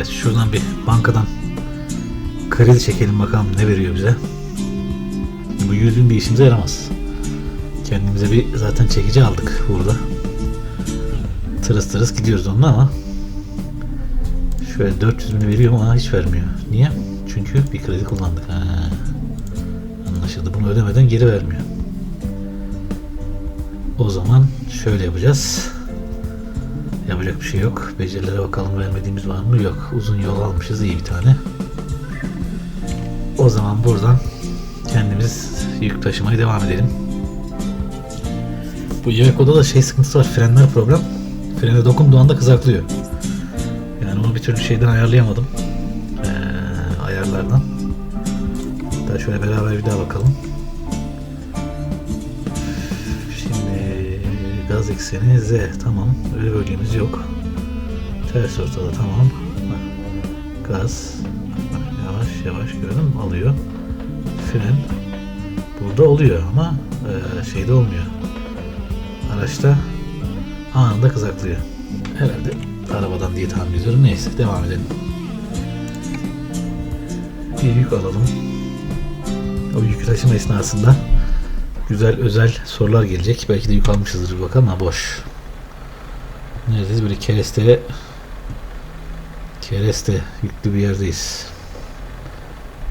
Evet şuradan bir bankadan kredi çekelim bakalım ne veriyor bize. Bu 100 bin bir işimize yaramaz. Kendimize bir zaten çekici aldık burada. Tırıs tırıs gidiyoruz onunla ama şöyle 400 bin veriyor ama hiç vermiyor. Niye? Çünkü bir kredi kullandık. Ha. Anlaşıldı. Bunu ödemeden geri vermiyor. O zaman şöyle yapacağız. Yapacak bir şey yok. Becerilere bakalım vermediğimiz var mı? Yok. Uzun yol almışız iyi bir tane. O zaman buradan kendimiz yük taşımaya devam edelim. Bu Iveco'da da şey sıkıntısı var. Frenler problem. Frene dokunduğu anda kızaklıyor. Yani onu bir türlü şeyden ayarlayamadım. Ee, ayarlardan. Hatta şöyle beraber bir daha bakalım. Gaz ekseni Z tamam. Öyle bölgemiz yok. Ters ortada tamam. Gaz. Yavaş yavaş gördün mü? Alıyor. Fren. Burada oluyor ama e, şeyde olmuyor. Araçta anında kızaklıyor. Herhalde arabadan diye tahmin ediyorum. Neyse devam edelim. Bir yük alalım. O yük taşıma esnasında güzel özel sorular gelecek. Belki de yük almışızdır bakalım ama boş. Neredeyiz? Böyle kereste kereste yüklü bir yerdeyiz.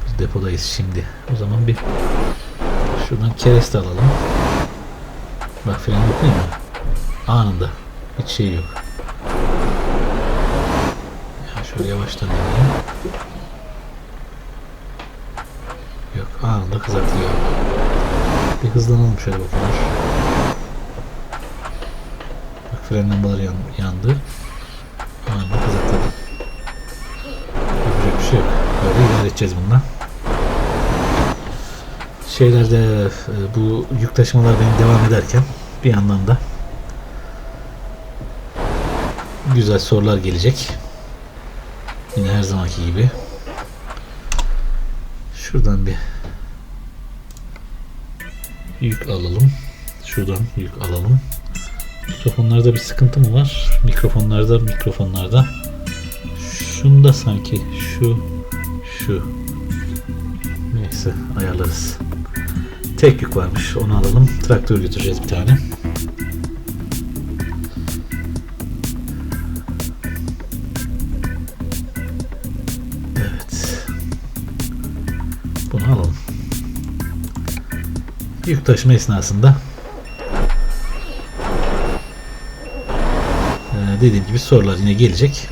Biz depodayız şimdi. O zaman bir şuradan kereste alalım. Bak fren dokunuyor mu? Anında. Hiç şey yok. Ya şöyle yavaştan deneyeyim. Yok anında kızaklıyor. Bir hızlanalım şöyle bakalım. Bak fren lambaları yan, yandı. Anında kızakladı. Yapacak bir şey yok. Böyle idare edeceğiz bununla. Şeylerde e, bu yük taşımalar benim devam ederken bir yandan da güzel sorular gelecek. Yine her zamanki gibi. Şuradan bir yük alalım. Şuradan yük alalım. Mikrofonlarda bir sıkıntı mı var? Mikrofonlarda, mikrofonlarda. Şunda sanki şu, şu. Neyse ayarlarız. Tek yük varmış. Onu alalım. Traktör götüreceğiz bir tane. Evet. Bunu alalım. Yük taşıma esnasında Ee, dediğim gibi sorular yine gelecek.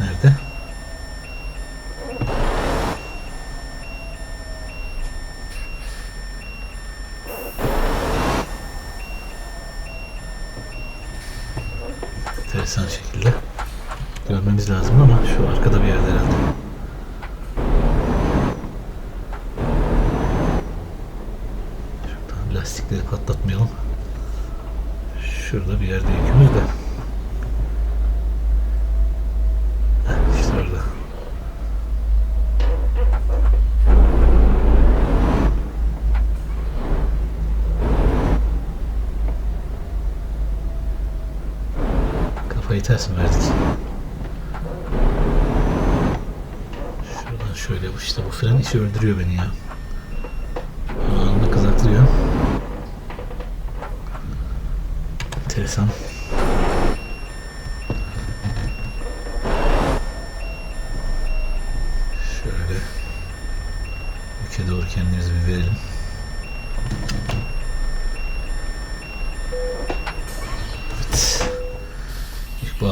Nerede? Enteresan şekilde görmemiz lazım ama şu arkada bir yerde herhalde. Şuradan lastikleri patlatmayalım. Şurada bir yerde yükümüz de. Heh. Kafayı ters mi verdik? Şuradan şöyle bu işte bu fren işi öldürüyor beni ya. Anında kızaklıyor. Enteresan.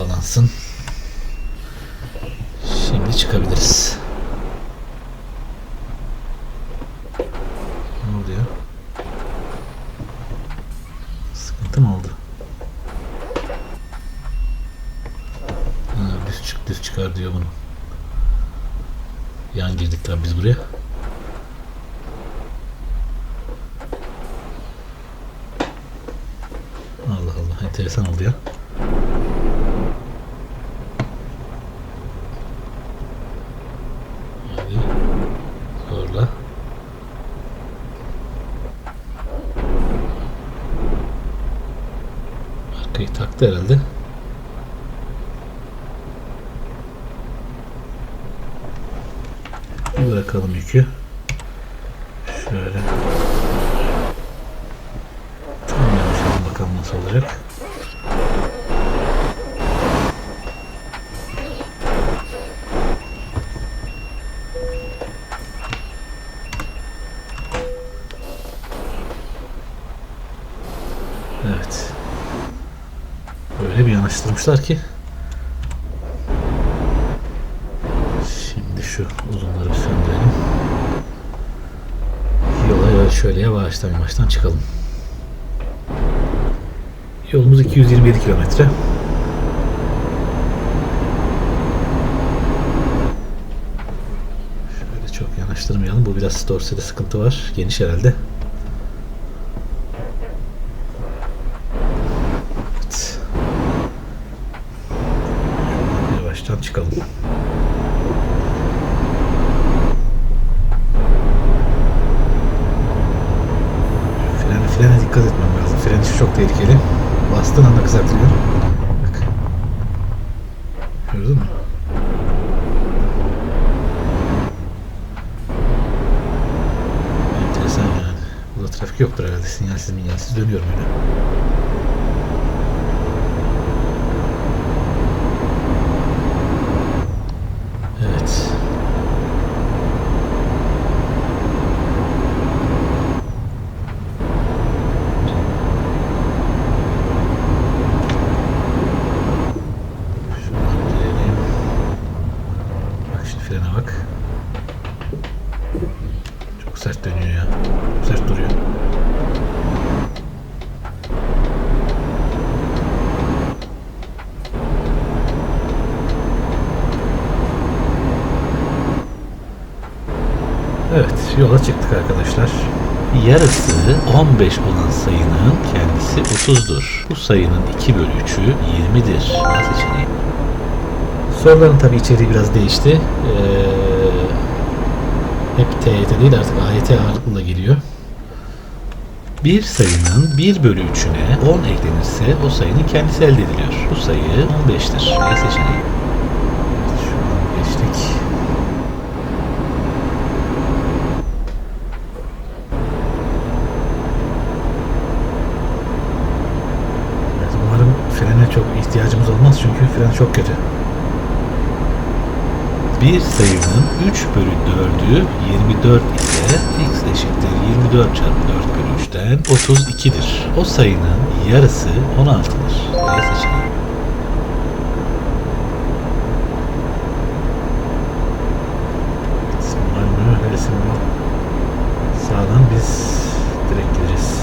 Bağlansın. Şimdi çıkabiliriz. Ne oluyor? Sıkıntı mı oldu? Ha, düz çık düz çıkar diyor bunu. Yan girdik tabi biz buraya. Allah Allah enteresan oldu ya. Hadi. Zorla. Okey taktı herhalde. Bırakalım yükü. Şöyle. Tam yavaşlayalım bakalım nasıl olacak. Evet. Böyle yanaştırmışlar ki. Şimdi şu uzunları bir söndürelim. Yola şöyle yavaştan yavaştan çıkalım. Yolumuz 227 kilometre. Şöyle çok yanaştırmayalım. Bu biraz dorsede sıkıntı var. Geniş herhalde. Evet. Yavaştan çıkalım. Frene, frene dikkat etmem lazım. Fren işi çok tehlikeli. Bastığın anda kızaklıyor. Bak. Gördün mü? Enteresan yani. Burada trafik yoktur herhalde. Sinyalsiz minyalsiz dönüyorum öyle. Evet. Şuradan girelim. Bak şimdi frene bak. Çok sert dönüyor ya. Çok sert duruyor. Evet, yola çıktık arkadaşlar. Yarısı 15 olan sayının kendisi 30'dur. Bu sayının 2 bölü 3'ü 20'dir. A seçeneği. Soruların tabi içeriği biraz değişti. Ee, hep TYT değil artık AYT ağırlıklı da geliyor. Bir sayının 1 bölü 3'üne 10 eklenirse o sayının kendisi elde ediliyor. Bu sayı 15'tir. B seçeneği. Şu an geçtik. Evet, umarım frene çok ihtiyacımız fren çok kötü. Bir sayının 3 bölü 4'ü 24 ise x eşittir 24 çarpı 4 bölü 3'ten 32'dir. O sayının yarısı 16'dır. D seçeneği. Simbal mı? Öyle simbal. Sağdan biz direkt gideceğiz.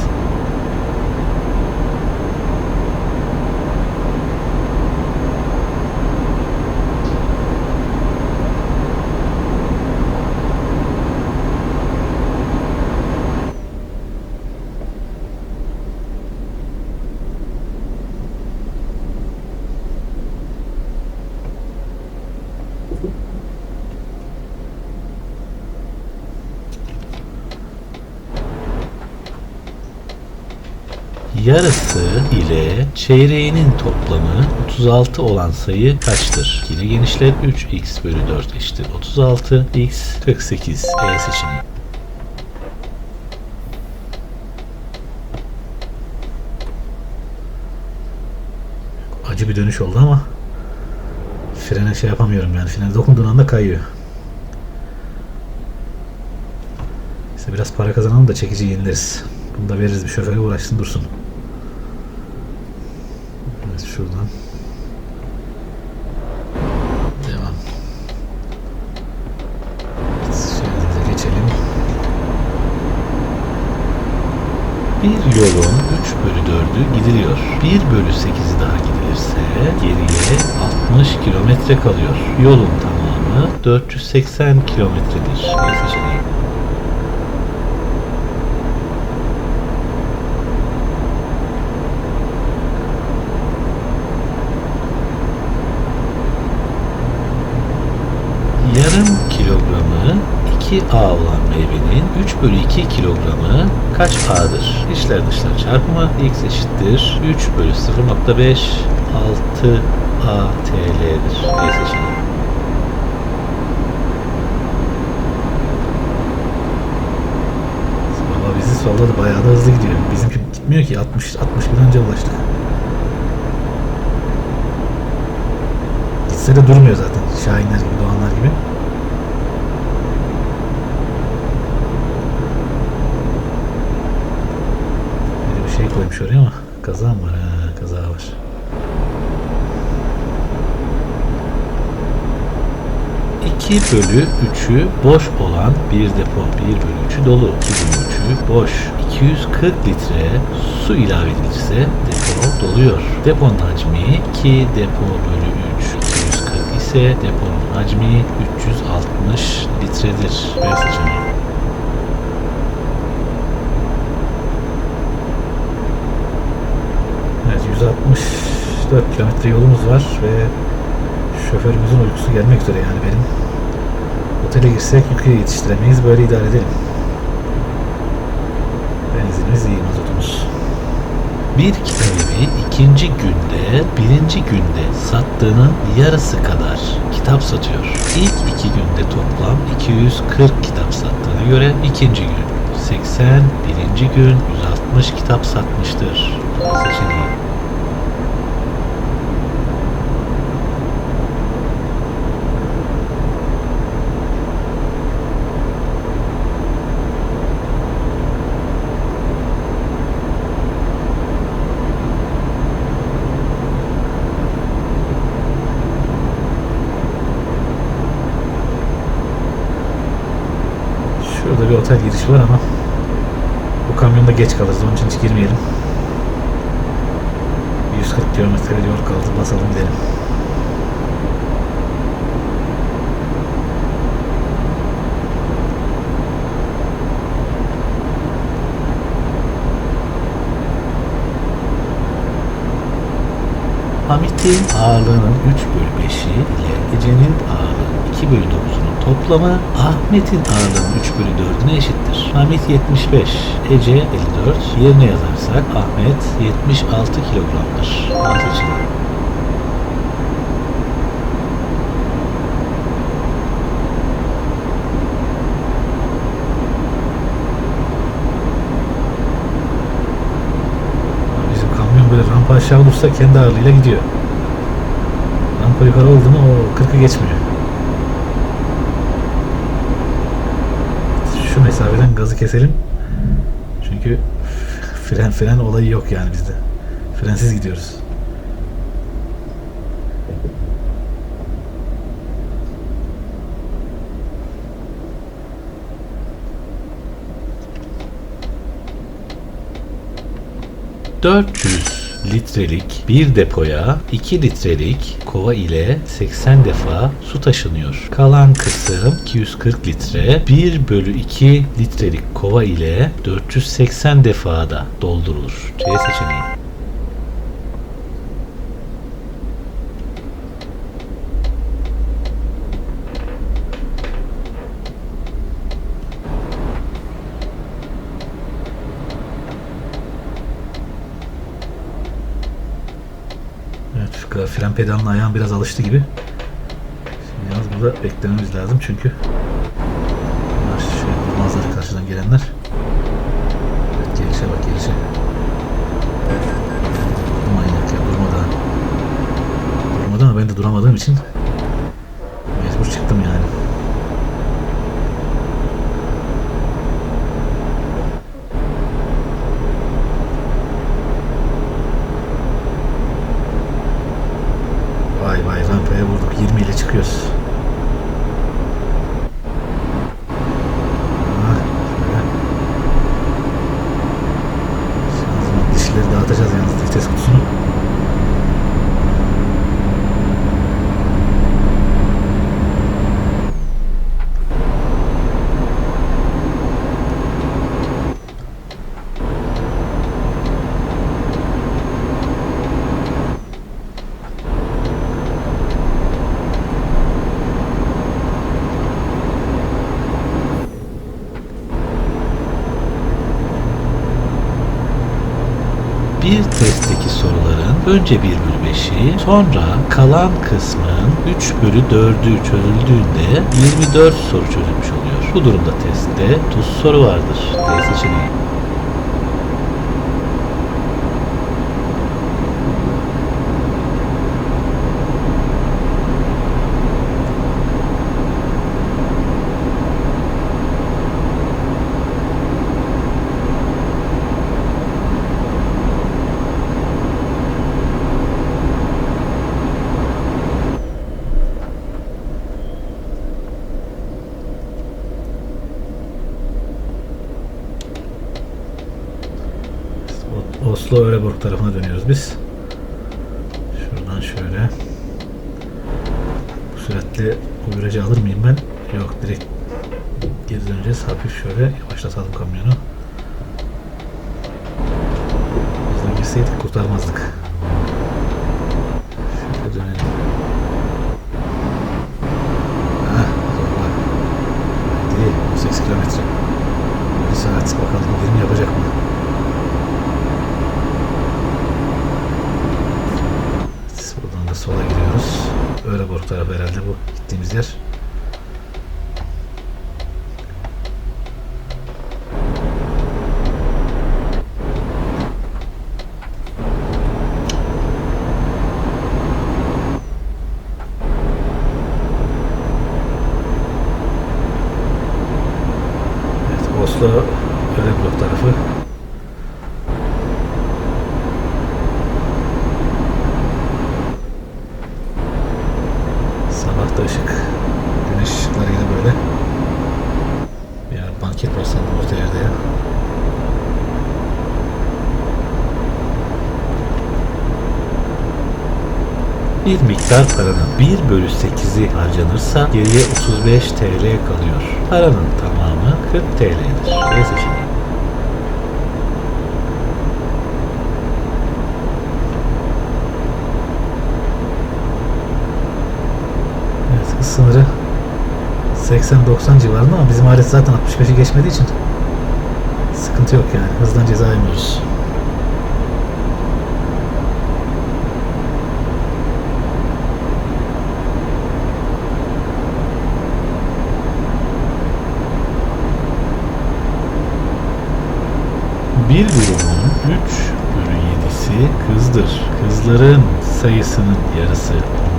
Yarısı ile çeyreğinin toplamı 36 olan sayı kaçtır? Yine genişlet 3x bölü 4 eşittir 36 x 48 E seçeneği. Acı bir dönüş oldu ama frene şey yapamıyorum yani frene dokunduğun anda kayıyor. İşte biraz para kazanalım da çekici yenileriz. Bunu da veririz bir şoföre uğraşsın dursun. Evet şuradan. Devam. Şeridimize geçelim. Bir yolun 3 bölü 4'ü gidiliyor. 1 bölü 8'i daha gidilirse geriye 60 kilometre kalıyor. Yolun tamamı 480 kilometredir. B seçeneği. Yarım kilogramı 2A olan meyvenin 3 bölü 2 kilogramı kaç A'dır? İçler dışlar çarpımı X eşittir 3 bölü 0.5 6 A TL'dir. B seçeneği. Baba bizi solladı bayağı da hızlı gidiyor. Bizimki gitmiyor ki 60 60 bin önce ulaştık. Gitse de durmuyor zaten. Şahinler gibi, doğanlar gibi. Bir koymuş oraya ama kaza mı var? Ha, kaza var. İki bölü 3'ü boş olan bir depo. 1 bölü 3'ü dolu. 2 bölü 3'ü boş. 240 litre su ilave edilirse depo doluyor. Deponun hacmi 2 depo bölü 3 240 ise deponun hacmi 360 litredir. B seçeneği. Evet 164 kilometre yolumuz var ve şoförümüzün uykusu gelmek üzere yani benim. Otele girsek yükü yetiştiremeyiz böyle idare edelim. Benzinimiz iyi mazotumuz. Bir kitabevi ikinci günde birinci günde sattığının yarısı kadar kitap satıyor. İlk iki günde toplam 240 kitap sattığına göre ikinci gün 80, birinci gün 160 kitap satmıştır. Seçeneği. Otel girişi var ama bu kamyonda geç kalırız. Onun için hiç girmeyelim. 140 kilometre yol kaldı. Basalım gidelim. Hamit'in ağırlığının 3 bölü 5'i ile Ece'nin ağırlığının 2 bölü 9'unun toplamı Ahmet'in ağırlığının 3 bölü 4'üne eşittir. Hamit 75, Ece 54. Yerine yazarsak Ahmet 76 kilogramdır. A seçeneği. Bizim kamyon böyle rampa aşağı olursa kendi ağırlığıyla gidiyor. Rampa yukarı oldu mu o 40'ı geçmiyor. Şu mesafeden gazı keselim. Çünkü fren fren olayı yok yani bizde. Frensiz gidiyoruz. ...400 litrelik bir depoya 2 litrelik kova ile 80 defa su taşınıyor. Kalan kısım 240 litre 1 bölü 2 litrelik kova ile 480 defada doldurulur. C seçeneği. Evet, fren pedalına ayağım biraz alıştı gibi. Şimdi yalnız burada beklememiz lazım çünkü bunlar şey durmazlar karşıdan gelenler. Evet, gelişe bak gelişe. Manyak ya. Durmadı ama ben de duramadığım için Yes. Bir testteki soruların önce 1 bölü 5'i sonra kalan kısmın 3 bölü 4'ü çözüldüğünde 24 soru çözülmüş oluyor. Bu durumda testte 30 soru vardır. D seçeneği. O- Oslo Öreborg tarafına dönüyoruz biz. Şuradan şöyle. Bu süratle o virajı alır mıyım ben? Yok direkt geri döneceğiz. Hafif şöyle yavaşlatalım kamyonu. Hızla girseydik kurtarmazdık. Şöyle dönelim. Hah, zorla. Hadi 18 kilometre. Bir saat bakalım 20 yapacak mı? Biz Buradan da sola giriyoruz. Öreborg tarafı herhalde bu gittiğimiz yer. Evet, Oslo Öreborg tarafı. Sabah da ışık. Güneş ışıkları yine böyle. Ya banket var sandım orta yerde ya. Bir miktar paranın 1 bölü 8'i harcanırsa geriye 35 TL kalıyor. Paranın tamamı 40 TL'dir. C seçeneği. Evet sınırı 80-90 civarında ama bizim alet zaten 65'i geçmediği için sıkıntı yok yani. Hızdan ceza yemiyoruz. Bir grubun 3 bölü 7'si kızdır. Kızların sayısının yarısı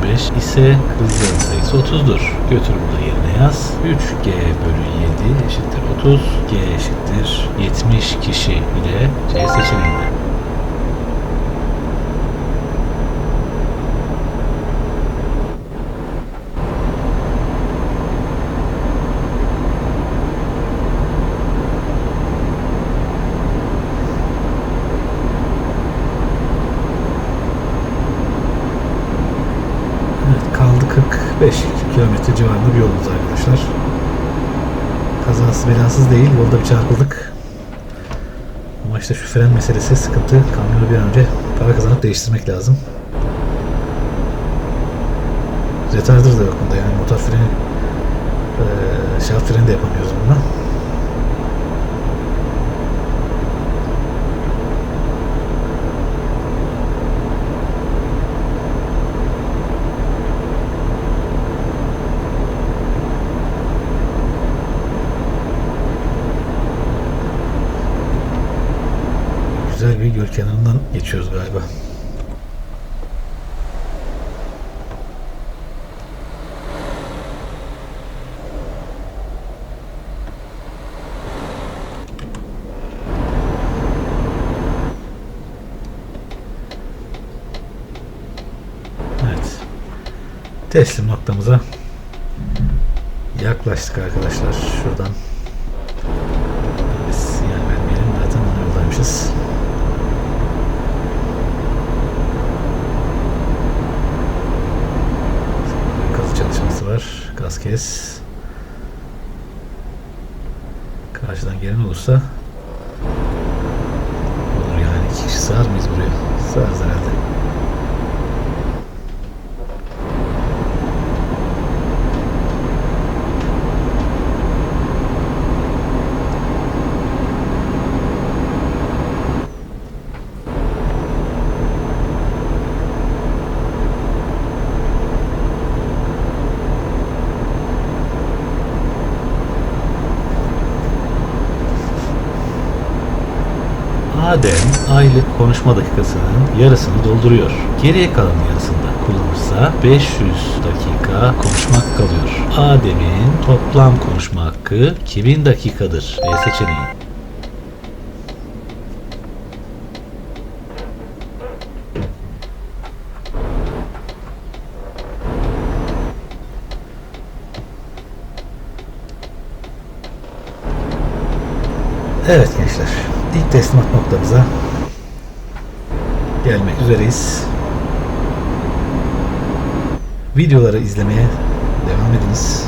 15 ise kızların sayısı 30'dur. Götür bunu yerine yaz. 3G bölü 7 eşittir 30. G eşittir 70 kişi ile C seçeneğinde. Evet, kaldı 45 kilometre civarında bir yolumuz arkadaşlar. Kazasız belasız değil. Yolda bir çarpıldık. Ama işte şu fren meselesi sıkıntı. Kamyonu bir an önce para kazanıp değiştirmek lazım. Retarder da yok bunda yani motor freni eee şaft freni de yapamıyoruz bununla. Kenarından geçiyoruz galiba. Evet. Teslim noktamıza yaklaştık arkadaşlar. Şuradan kes. Karşıdan gelen olursa olur yani. kişi sığar mıyız buraya? Sığarız herhalde. Adem aylık konuşma dakikasının yarısını dolduruyor. Geriye kalan yarısında kullanırsa 500 dakika konuşmak kalıyor. Adem'in toplam konuşma hakkı 2000 dakikadır. B seçeneği. Evet gençler, ilk teslimat noktamıza gelmek üzereyiz. Videoları izlemeye devam ediniz.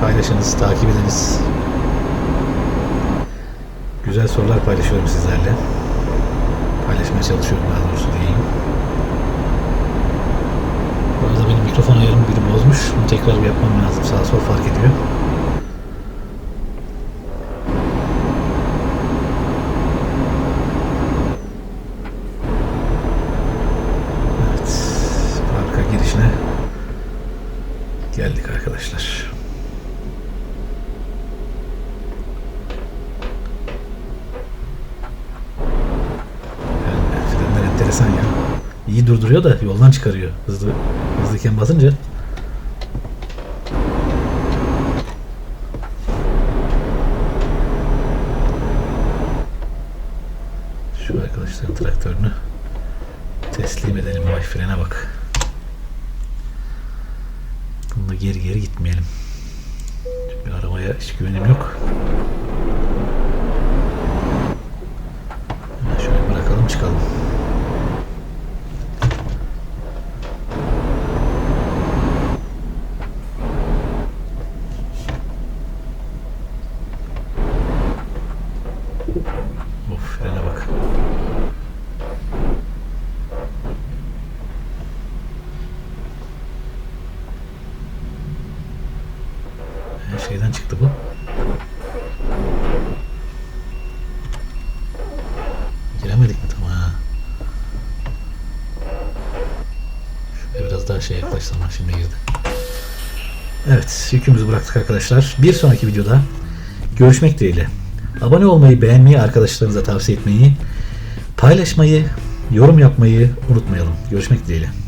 Paylaşınız, takip ediniz. Güzel sorular paylaşıyorum sizlerle. Paylaşmaya çalışıyorum daha doğrusu diyeyim. Bu arada benim mikrofon ayarımı biri bozmuş. Bunu tekrar bir yapmam lazım. Sağ sol fark ediyor. Evet. Parka girişine geldik arkadaşlar. Yani frenler enteresan ya. İyi durduruyor da yoldan çıkarıyor. Hızlı hızlıyken basınca. Şu arkadaşların traktörünü teslim edelim. Vay frene bak. Bunda geri geri gitmeyelim. Çünkü arabaya hiç güvenim yok. Hemen Şöyle bırakalım çıkalım. Of frene bak. Her şeyden çıktı bu. Giremedik mi tam ha? Şöyle ha, şimdi girdi. Evet yükümüzü bıraktık arkadaşlar. Bir sonraki videoda görüşmek dileğiyle. Abone olmayı, beğenmeyi, arkadaşlarınıza tavsiye etmeyi, paylaşmayı, yorum yapmayı unutmayalım. Görüşmek dileğiyle.